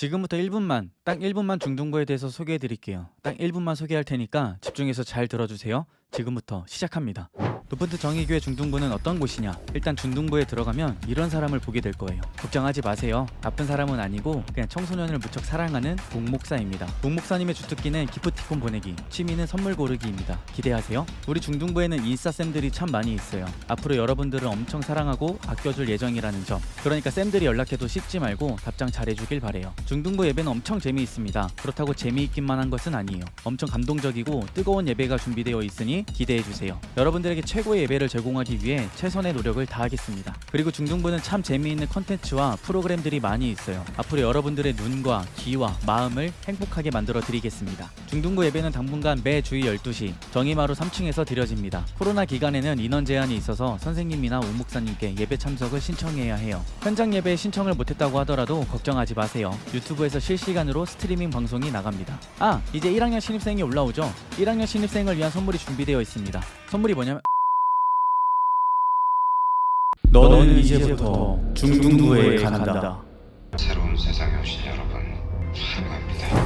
지금부터 1분만, 딱 1분만 중등부에 대해서 소개해 드릴게요. 딱 1분만 소개할 테니까 집중해서 잘 들어주세요. 지금부터 시작합니다. 노포트 정의교회 중등부는 어떤 곳이냐? 일단 중등부에 들어가면 이런 사람을 보게 될 거예요. 걱정하지 마세요. 나쁜 사람은 아니고 그냥 청소년을 무척 사랑하는 목목사입니다. 목목사님의 주특기는 기프티콘 보내기, 취미는 선물 고르기입니다. 기대하세요. 우리 중등부에는 인싸 쌤들이 참 많이 있어요. 앞으로 여러분들을 엄청 사랑하고 아껴줄 예정이라는 점. 그러니까 쌤들이 연락해도 씹지 말고 답장 잘해주길 바래요. 중등부 예배는 엄청 재미있습니다. 그렇다고 재미있기만 한 것은 아니에요. 엄청 감동적이고 뜨거운 예배가 준비되어 있으니 기대해주세요. 여러분들에게 최 고의 예배를 제공하기 위해 최선의 노력을 다하겠습니다. 그리고 중등부는 참 재미있는 컨텐츠와 프로그램들이 많이 있어요. 앞으로 여러분들의 눈과 귀와 마음을 행복하게 만들어 드리겠습니다. 중등부 예배는 당분간 매 주일 12시 정의마루 3층에서 드려집니다. 코로나 기간에는 인원 제한이 있어서 선생님이나 우목사님께 예배 참석을 신청해야 해요. 현장 예배에 신청을 못했다고 하더라도 걱정하지 마세요. 유튜브에서 실시간으로 스트리밍 방송이 나갑니다. 아, 이제 1학년 신입생이 올라오죠. 1학년 신입생을 위한 선물이 준비되어 있습니다. 선물이 뭐냐면 너는 이제부터 중등부에 간다. 새로운 세상에 오신 여러분 환영합니다.